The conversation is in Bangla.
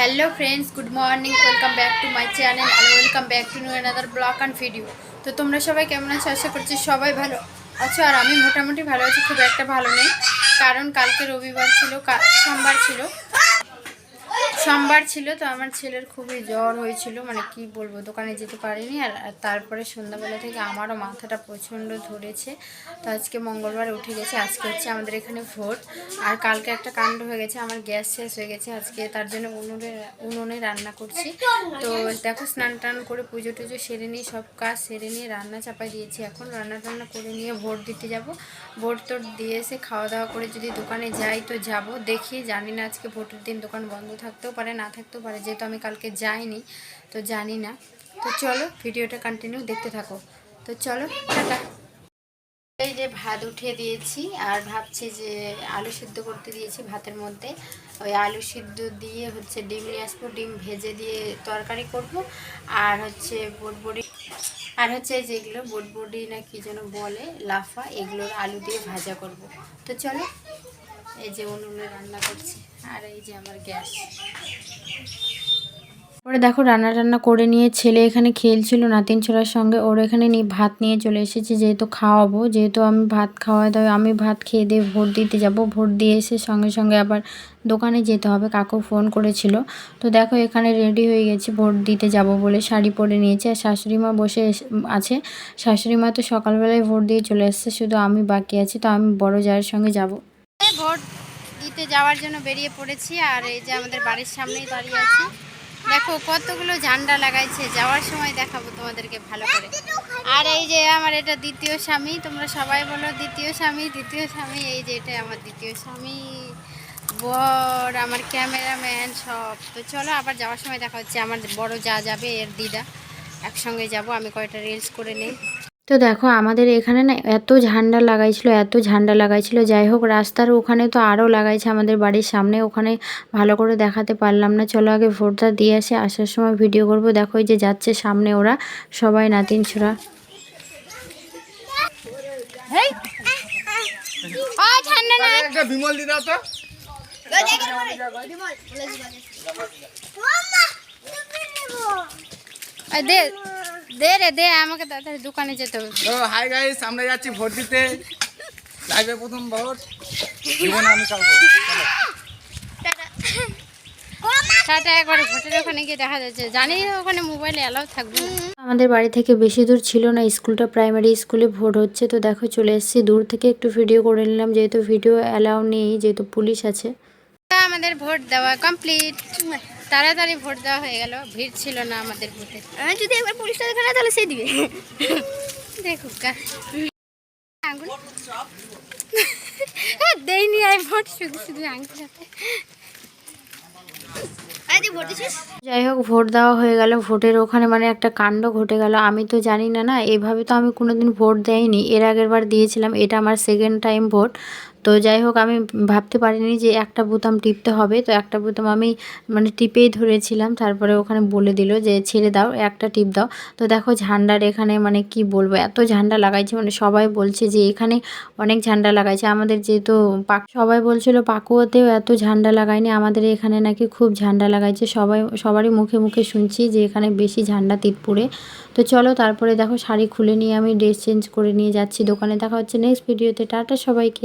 Hello friends good morning welcome back to my channel R welcome back to new another blog and video তো তোমরা সবাই কেমন আছো? আশা করছি সবাই ভালো আছো আর আমি মোটামুটি ভালো আছি, খুব একটা ভালো নেই। কারণ কালকে রবিবার ছিল সোমবার ছিল। সোমবার ছিল, তো আমার ছেলের খুবই জ্বর হয়েছিল মানে কি বলব, দোকানে যেতে পারিনি। আর তারপরে সন্ধ্যাবেলা থেকে আমারও মাথাটা প্রচণ্ড ধরেছে। তো আজকে মঙ্গলবার উঠে গেছে, আজকে হচ্ছে আমাদের এখানে ভোট। আর কালকে একটা কাণ্ড হয়ে গেছে, আমার গ্যাস শেষ হয়ে গেছে, আজকে তার জন্য উনুনে উনুনে রান্না করছি। তো দেখো, স্নান টান করে পুজো টুজো সেরে নিয়ে, সব কাজ সেরে নিয়ে রান্না চাপাই দিয়েছি। এখন রান্না টান্না করে নিয়ে ভোট দিতে যাব। ভোট তোর দিয়ে এসে খাওয়া দাওয়া করে যদি দোকানে যাই তো যাব। দেখি, জানি না আজকে ভোটের দিন দোকান বন্ধ থাকতেও পারে, না থাকতেও পারে, যেহেতু আমি কালকে যাইনি, তো জানি না। তো চলো, ভিডিওটা কন্টিনিউ দেখতে থাকো। তো চলো, টাটা। এই যে ভাত উঠিয়ে দিয়েছি, আর ভাবছি যে আলু সিদ্ধ করতে দিয়েছি ভাতের মধ্যে। ওই আলু সিদ্ধ দিয়ে হচ্ছে ডিম নিয়ে আসব, ডিম ভেজে দিয়ে তরকারি করব, আর হচ্ছে বটবড়ি। আর হচ্ছে যেগুলো বটবড়ি না কি যেন বলে, লাফা, এগুলোর আলু দিয়ে ভাজা করব। তো চলো এই যে উনুনে রান্না করছি, আর এই যে আমার গ্যাস। দেখো রান্না টান্না করে নিয়ে ছেলে এখানে খেলছিল নাতিন ছোড়ার সঙ্গে। ওর এখানে নিয়ে ভাত নিয়ে চলে এসেছি, যেহেতু খাওয়াবো। যেহেতু আমি ভাত খাওয়াই দাও আমি ভাত খেয়ে দিয়ে ভোট দিতে যাব। ভোট দিয়ে এসে সঙ্গে সঙ্গে আবার দোকানে যেতে হবে। কাকু ফোন করেছিল। তো দেখো এখানে রেডি হয়ে গেছি ভোট দিতে যাব বলে শাড়ি পরে নিয়েছে। আর শাশুড়ি মা বসে আছে। শাশুড়ি মা তো সকালবেলায় ভোট দিয়ে চলে এসছে, শুধু আমি বাকি আছি। তো আমি বড় জায়ের সঙ্গে যাব। ভোট দিতে যাওয়ার জন্য বেরিয়ে পড়েছি আর এই যে আমাদের বাড়ির সামনেই দাঁড়িয়ে আছি। দেখো কতগুলো ঝান্ডা লাগাইছে, যাওয়ার সময় দেখাবো তোমাদেরকে ভালো করে। আর এই যে আমার এটা দ্বিতীয় স্বামী, তোমরা সবাই বলো দ্বিতীয় স্বামী দ্বিতীয় স্বামী, এই যে এটা আমার দ্বিতীয় স্বামী। বর, আমার ক্যামেরাম্যান সব। তো চলো আবার যাওয়ার সময় দেখা হচ্ছে, আমার বড় যা যাবে, এর দিদা। একসঙ্গে যাব, আমি কয়টা রিলস করে নিই। তো দেখো আমাদের এখানে না এত ঝান্ডা লাগাইছিল এত ঝান্ডা লাগাইছিল যাই হোক রাস্তার ওখানে তো আরও লাগাইছে আমাদের বাড়ির সামনে ওখানে ভালো করে দেখাতে পারলাম না চলো আগে ভোটটা দিয়ে আসে আসার সময় ভিডিও করব দেখো এই যে যাচ্ছে সামনে ওরা সবাই নাতিন ছোড়া বিমল তো দে দে রে দে আমাকে তাড়াতাড়ি দোকানে যেতে হবে। তো হাই গাইস আমরা যাচ্ছি ভোট দিতে। লাইভে প্রথম ভোট। জীবনে আমি চালবো টাটা একবার ভোটের ওখানে গিয়ে দেখা যাচ্ছে। জানি ওখানে মোবাইলে অ্যালাউ থাকবে আমাদের বাড়ি থেকে বেশি দূর ছিল না স্কুলটা প্রাইমারি স্কুলে ভোট হচ্ছে। তো দেখো চলে এসেছি। দূর থেকে একটু ভিডিও করে নিলাম যেহেতু ভিডিও অ্যালাউ নেই যেহেতু পুলিশ আছে। আমাদের ভোট দেওয়া কমপ্লিট তাড়াতাড়ি ভোট দেওয়া হয়ে গেল ভিড় ছিল না আমাদের ভোটে যদি একবার পুলিশটা দেখে না তাহলে সে দিবে। দেখুক আঙুল। দেয়নি আই ভোট শুধু শুধু আঙুল। যাই হোক ভোট দেওয়া হয়ে গেল। ভোটের ওখানে মানে একটা কাণ্ড ঘটে গেল। আমি তো জানি না না এভাবে তো আমি কোনোদিন ভোট দেয়নি এর আগের বার দিয়েছিলাম এটা আমার সেকেন্ড টাইম ভোট তো যাই হোক, আমি ভাবতে পারিনি যে একটা বোতাম টিপতে হবে। তো একটা বোতাম আমি মানে টিপেই ধরেছিলাম, তারপরে ওখানে বলে দিল যে, ছেড়ে দাও, একটা টিপ দাও। তো দেখো ঝান্ডার এখানে মানে কি বলব, এত ঝান্ডা লাগাইছে মানে সবাই বলছে যে, এখানে অনেক ঝান্ডা লাগাইছে। আমাদের যেহেতু পাক, সবাই বলছিল পাকুয়াতেও এত ঝান্ডা লাগায়নি, আমাদের এখানে নাকি খুব ঝান্ডা লাগাইছে। সবাই, সবারই মুখে মুখে শুনছি যে, এখানে বেশি ঝান্ডা তিতপুরে। তো চলো তারপরে দেখো শাড়ি খুলে নিয়ে আমি ড্রেস চেঞ্জ করে নিয়ে যাচ্ছি দোকানে। দেখা হচ্ছে নেক্সট ভিডিওতে। টাটা সবাইকে।